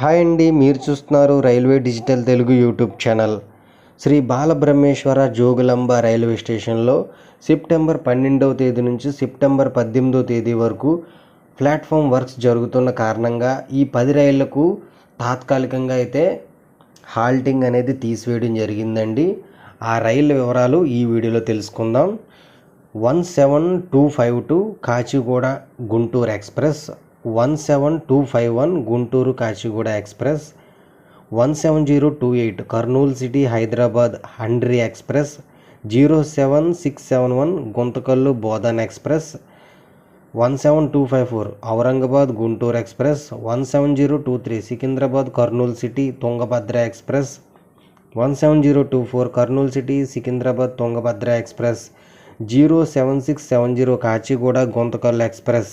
Hi అండి మీరు చూస్తున్నారు railway digital Telugu YouTube channel. Shri Balabrahmeshwara Jogulamba railway స్టేషన్లో సెప్టెంబర్ పన్నెండవ తేదీ నుంచి సెప్టెంబర్ పద్దెనిమిదవ తేదీ వరకు ప్లాట్ఫామ్ వర్క్స్ జరుగుతున్న కారణంగా ఈ పది రైళ్ళకు తాత్కాలికంగా అయితే హాల్టింగ్ అనేది తీసివేయడం జరిగిందండి. ఆ రైళ్ళ వివరాలు ఈ వీడియోలో తెలుసుకుందాం. One seven two five two Kacheguda Guntur express one seven two five one Guntur Kacheguda express one seven zero two eight Kurnool city Hyderabad Hundry express zero seven six seven one Guntakal Bodhan express one seven two five four Aurangabad Guntur express one seven zero two three Secunderabad Kurnool city Tungabhadra express one seven zero two four Kurnool city Secunderabad Tungabhadra express zero seven six seven zero Kacheguda Guntakal express.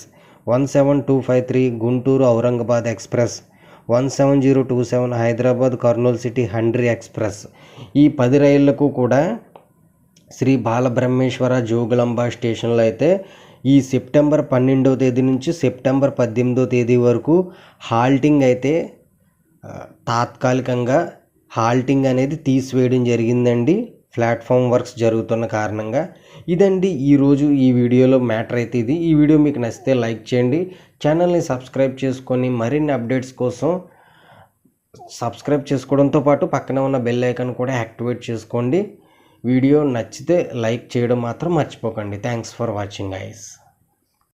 One seven two five three Guntur Aurangabad express one seven zero two seven Hyderabad Kurnool city Hundry express. ఈ పది రైళ్ళకు కూడా శ్రీ బాలబ్రహ్మేశ్వర జోగులాంబ స్టేషన్లో అయితే ఈ September పన్నెండవ తేదీ నుంచి September పద్దెనిమిదవ తేదీ వరకు హాల్టింగ్ అయితే తాత్కాలికంగా హాల్టింగ్ అనేది తీసివేయడం జరిగిందండి. ప్లాట్ఫామ్ వర్క్స్ జరుగుతున్న కారణంగా ఇదండి ఈరోజు ఈ వీడియోలో మ్యాటర్ అయితే ఇది. ఈ వీడియో మీకు నచ్చితే లైక్ చేయండి. ఛానల్ని సబ్స్క్రైబ్ చేసుకొని మరిన్ని అప్డేట్స్ కోసం సబ్స్క్రైబ్ చేసుకోవడంతో పాటు పక్కన ఉన్న బెల్ ఐకాన్ కూడా యాక్టివేట్ చేసుకోండి. వీడియో నచ్చితే లైక్ చేయడం మాత్రం మర్చిపోకండి. Thanks for watching ice